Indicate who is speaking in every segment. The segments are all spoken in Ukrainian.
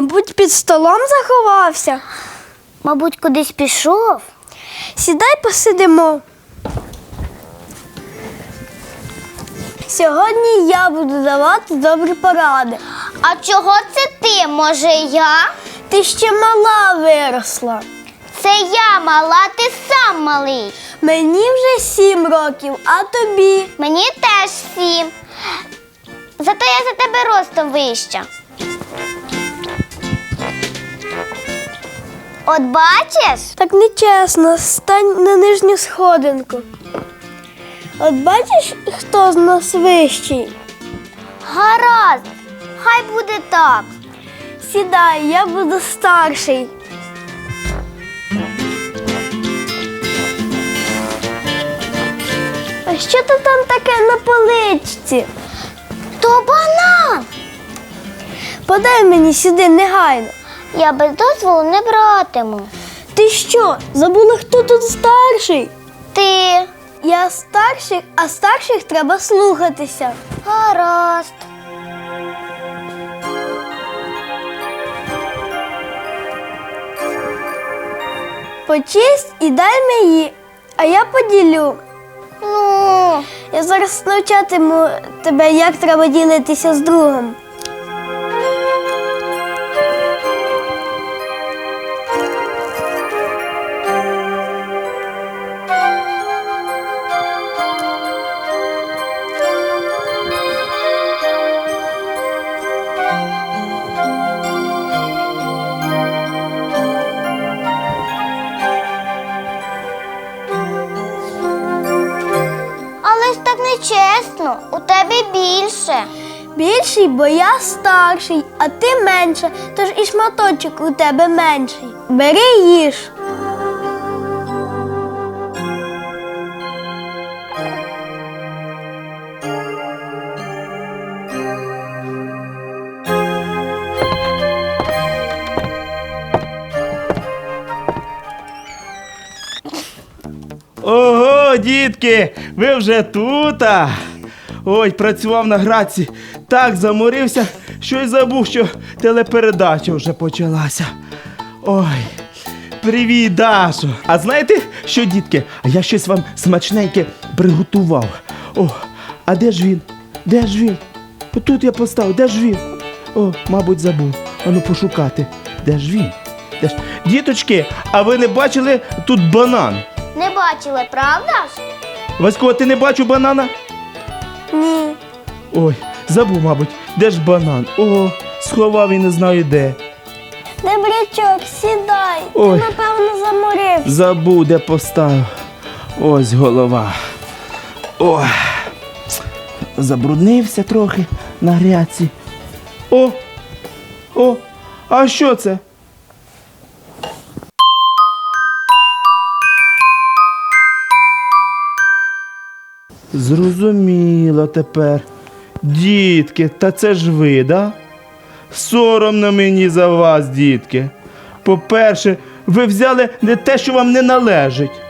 Speaker 1: Мабуть, під столом заховався. Мабуть, кудись пішов. Сідай посидимо. Сьогодні я буду давати добрі поради.
Speaker 2: А чого це ти? Може я?
Speaker 1: Ти ще мала виросла.
Speaker 2: Це я мала, ти сам малий.
Speaker 1: Мені вже сім років, а тобі.
Speaker 2: Мені теж сім. Зато я за тебе ростом вища. От бачиш?
Speaker 1: Так нечесно, стань на нижню сходинку. От бачиш, хто з нас вищий?
Speaker 2: Гаразд, хай буде так.
Speaker 1: Сідай, я буду старший. А що то там таке на поличці?
Speaker 2: То банан.
Speaker 1: Подай мені сюди негайно.
Speaker 2: Я без дозволу не братиму.
Speaker 1: Ти що, забула, хто тут старший?
Speaker 2: Ти
Speaker 1: Я старший, а старших треба слухатися.
Speaker 2: гаразд.
Speaker 1: Почисть і дай мені, а я поділю.
Speaker 2: Ну,
Speaker 1: Я зараз навчатиму тебе, як треба ділитися з другом.
Speaker 2: Тебе більше.
Speaker 1: Більший, бо я старший, а ти менша, тож і шматочок у тебе менший. Бери їж.
Speaker 3: Ого, дітки, ви вже тут. а? Ой, працював на граці, так заморився, що й забув, що телепередача вже почалася. Ой, привіт, Дашо. А знаєте що, дітки? А я щось вам смачненьке приготував. О, а де ж він? Де ж він? Тут я поставив, де ж він? О, мабуть, забув. Ану пошукати. Де ж він? Де ж? Діточки, а ви не бачили тут банан?
Speaker 2: Не бачили, правда ж?
Speaker 3: Васько, ти не бачу банана? Ой, забув, мабуть, де ж банан? О, сховав і не знаю де.
Speaker 1: Добрячок, сідай.
Speaker 3: Ой.
Speaker 1: Ти, напевно, заморився.
Speaker 3: Забув, де поставив. Ось голова. Ой. Забруднився трохи на гряці. О! О! А що це? Зрозуміло тепер. Дітки, та це ж ви, да? Соромно мені за вас, дітки. По-перше, ви взяли не те, що вам не належить.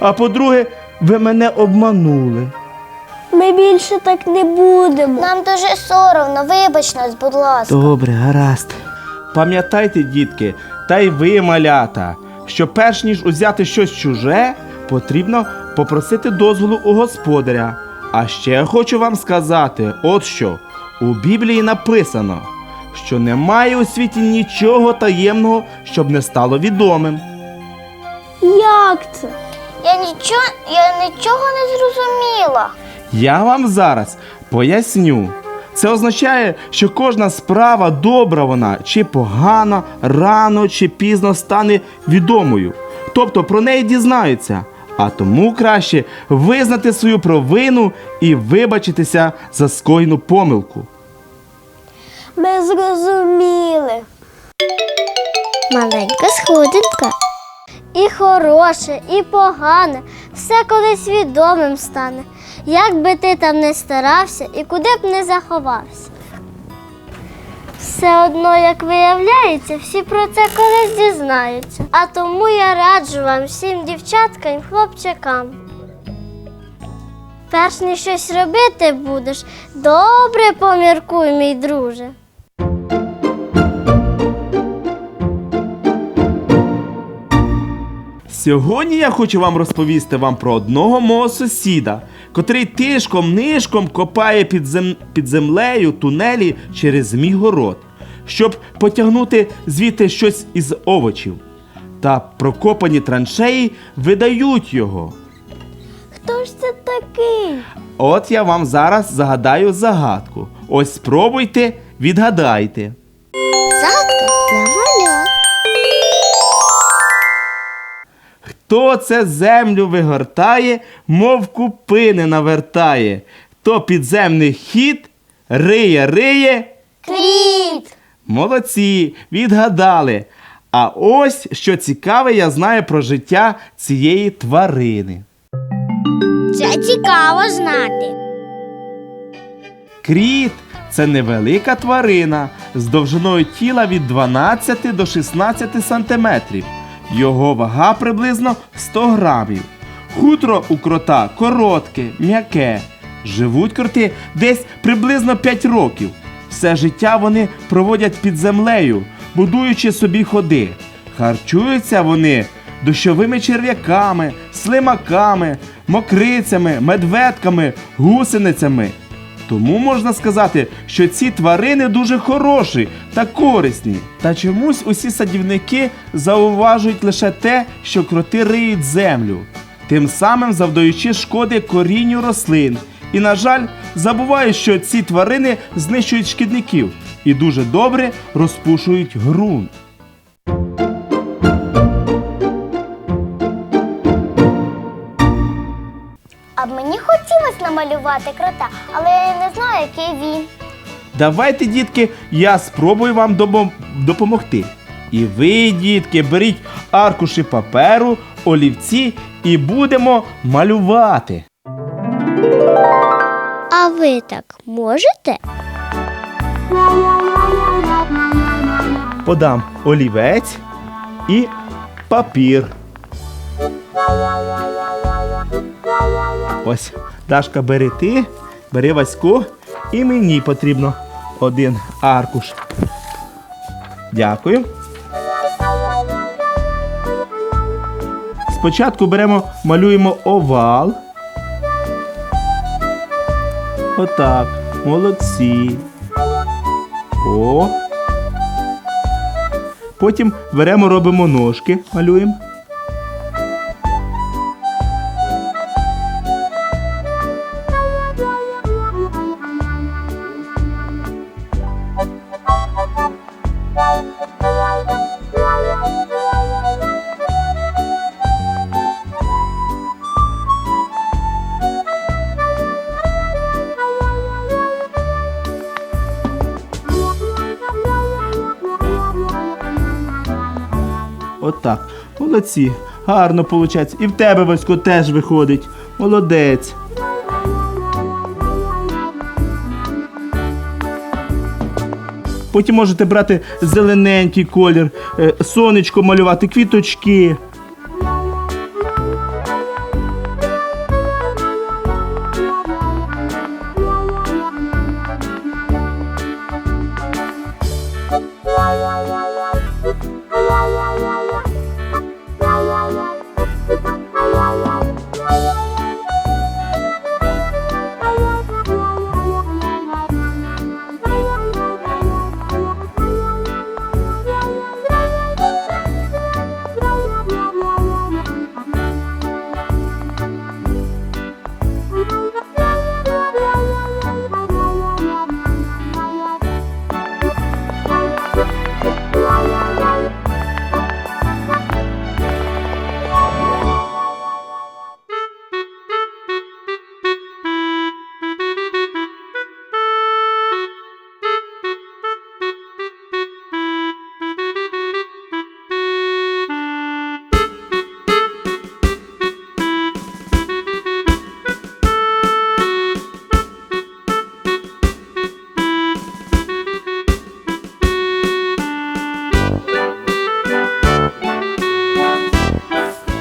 Speaker 3: А по-друге, ви мене обманули.
Speaker 1: Ми більше так не будемо.
Speaker 2: Нам дуже соромно, вибач нас, будь ласка.
Speaker 3: Добре, гаразд. Пам'ятайте, дітки, та й ви, малята, що перш ніж узяти щось чуже, потрібно попросити дозволу у господаря. А ще я хочу вам сказати, от що у Біблії написано, що немає у світі нічого таємного, щоб не стало відомим.
Speaker 1: Як це?
Speaker 2: Я нічого, я нічого не зрозуміла.
Speaker 3: Я вам зараз поясню. Це означає, що кожна справа добра вона чи погана, рано чи пізно стане відомою. Тобто про неї дізнаються. А тому краще визнати свою провину і вибачитися за скоєну помилку.
Speaker 1: Ми зрозуміли.
Speaker 2: Маленька сходинка.
Speaker 4: І хороше, і погане, все колись відомим стане. Як би ти там не старався і куди б не заховався. Все одно, як виявляється, всі про це колись дізнаються. А тому я раджу вам всім дівчаткам і хлопчакам. Перш ніж щось робити будеш, добре поміркуй, мій друже.
Speaker 3: Сьогодні я хочу вам розповісти вам про одного мого сусіда, котрий тишком нишком копає під, зем... під землею тунелі через мій город, щоб потягнути звідти щось із овочів. Та прокопані траншеї видають його.
Speaker 1: Хто ж це такий?
Speaker 3: От я вам зараз загадаю загадку. Ось спробуйте, відгадайте.
Speaker 4: Загадка для малят.
Speaker 3: Хто це землю вигортає, мов купини навертає, то підземний хід риє, риє.
Speaker 4: Кріт!
Speaker 3: Молодці, відгадали. А ось що цікаве, я знаю про життя цієї тварини.
Speaker 4: Це цікаво знати.
Speaker 3: Кріт це невелика тварина з довжиною тіла від 12 до 16 сантиметрів. Його вага приблизно 100 грамів. Хутро у крота коротке, м'яке. Живуть кроти десь приблизно 5 років. Все життя вони проводять під землею, будуючи собі ходи. Харчуються вони дощовими черв'яками, слимаками, мокрицями, медведками, гусеницями. Тому можна сказати, що ці тварини дуже хороші та корисні. Та чомусь усі садівники зауважують лише те, що кроти риють землю, тим самим завдаючи шкоди корінню рослин. І, на жаль, забувають, що ці тварини знищують шкідників і дуже добре розпушують ґрунт.
Speaker 2: А мені хотілося намалювати крота, але я не знаю, який він.
Speaker 3: Давайте, дітки, я спробую вам допом- допомогти. І ви, дітки, беріть аркуші паперу, олівці і будемо малювати.
Speaker 4: Ви так можете?
Speaker 3: Подам олівець і папір. Ось, Дашка, бери ти, бери Ваську, і мені потрібно один аркуш. Дякую. Спочатку беремо, малюємо овал. Отак. Молодці. О. Потім беремо, робимо ножки, малюємо. Отак. Молодці. Гарно виходить. І в тебе, Васько, теж виходить. Молодець. Потім можете брати зелененький колір, е, сонечко малювати, квіточки.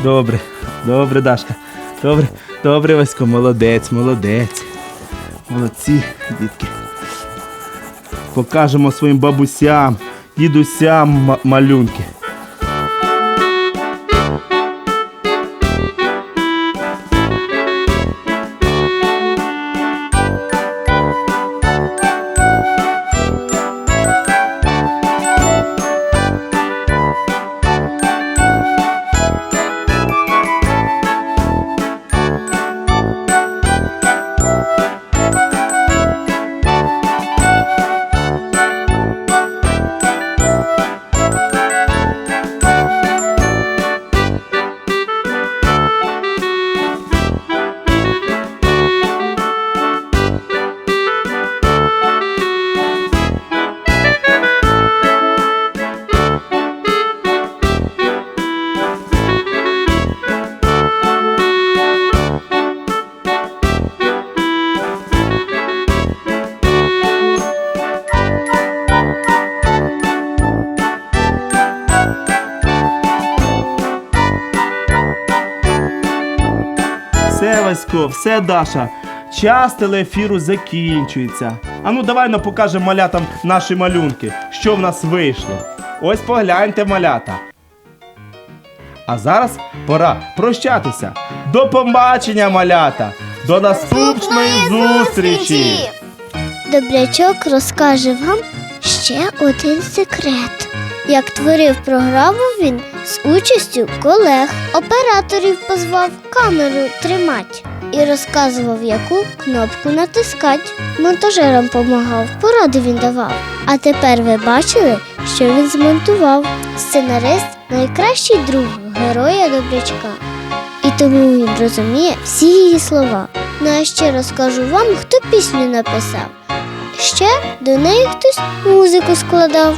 Speaker 3: Добре, добре, Дашка. Добре, добре, Васько, молодець, молодець. Молодці, дітки. Покажемо своїм бабусям, дідусям малюнки. Васько, все, Даша. Час телеефіру закінчується. А ну давай ну, покажемо малятам наші малюнки, що в нас вийшло. Ось погляньте, малята. А зараз пора прощатися. До побачення, малята! До наступної зустрічі!
Speaker 4: Добрячок розкаже вам ще один секрет. Як творив програму він з участю колег, операторів позвав камеру тримати і розказував, яку кнопку натискати. Монтажерам помагав, поради він давав. А тепер ви бачили, що він змонтував. Сценарист найкращий друг героя добрячка. І тому він розуміє всі її слова. Ну а ще розкажу вам, хто пісню написав. Ще до неї хтось музику складав.